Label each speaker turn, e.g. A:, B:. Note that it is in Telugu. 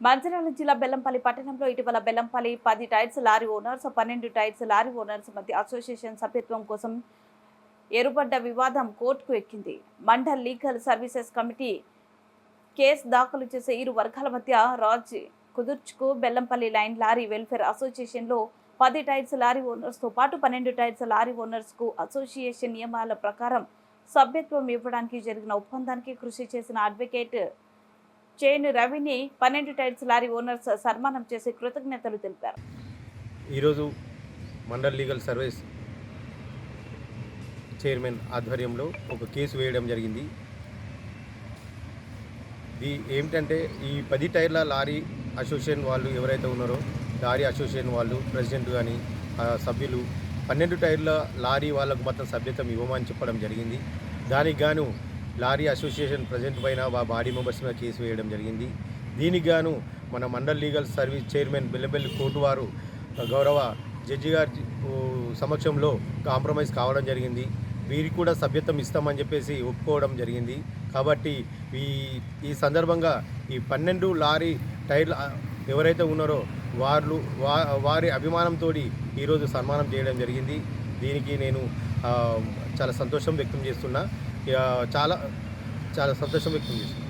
A: మంచిర్యాల జిల్లా బెల్లంపల్లి పట్టణంలో ఇటీవల బెల్లంపల్లి పది టైర్స్ లారీ ఓనర్స్ పన్నెండు టైర్స్ లారీ ఓనర్స్ మధ్య అసోసియేషన్ సభ్యత్వం కోసం ఏరుపడ్డ వివాదం కోర్టుకు ఎక్కింది. Mandal legal services committee case దాఖలు చేసే ఇరు వర్గాల మధ్య రాజ్ కుదుర్చుకు బెల్లంపల్లి లైన్ లారీ వెల్ఫేర్ అసోసియేషన్లో పది టైర్స్ లారీ ఓనర్స్తో పాటు పన్నెండు టైర్స్ లారీ ఓనర్స్కు అసోసియేషన్ నియమాల ప్రకారం సభ్యత్వం ఇవ్వడానికి జరిగిన ఒప్పందానికి కృషి చేసిన అడ్వకేట్ చేను రవిని పన్నెండు టైర్స్ లారీ ఓనర్స్ సన్మానం చేసి కృతజ్ఞతలు తెలిపారు.
B: ఈరోజు మండల్ లీగల్ సర్వీస్ చైర్మన్ ఆధ్వర్యంలో ఒక కేసు వేయడం జరిగింది. ఇది ఏమిటంటే ఈ పది టైర్ల లారీ అసోసియేషన్ వాళ్ళు ఎవరైతే ఉన్నారో లారీ అసోసియేషన్ వాళ్ళు ప్రెసిడెంట్ కానీ సభ్యులు పన్నెండు టైర్ల లారీ వాళ్ళకు మొత్తం సభ్యత్వం ఇవ్వమని చెప్పడం జరిగింది. దానికి గాను లారీ అసోసియేషన్ ప్రెసిడెంట్ పైన వా బాడీ మెంబర్స్ మీద కేసు వేయడం జరిగింది. దీనికి గాను మన mandal legal service chairman Bellampalli court వారు గౌరవ జడ్జి గారి సమక్షంలో కాంప్రమైజ్ కావడం జరిగింది. వీరికి కూడా సభ్యత్వం ఇస్తామని చెప్పేసి ఒప్పుకోవడం జరిగింది. కాబట్టి ఈ ఈ సందర్భంగా ఈ పన్నెండు లారీ టైర్లు ఎవరైతే ఉన్నారో వాళ్ళు వా వారి అభిమానంతో ఈరోజు సన్మానం చేయడం జరిగింది. దీనికి నేను చాలా సంతోషం వ్యక్తం చేస్తున్నా. చాలా చాలా సంతోషం వ్యక్తం చేస్తున్నా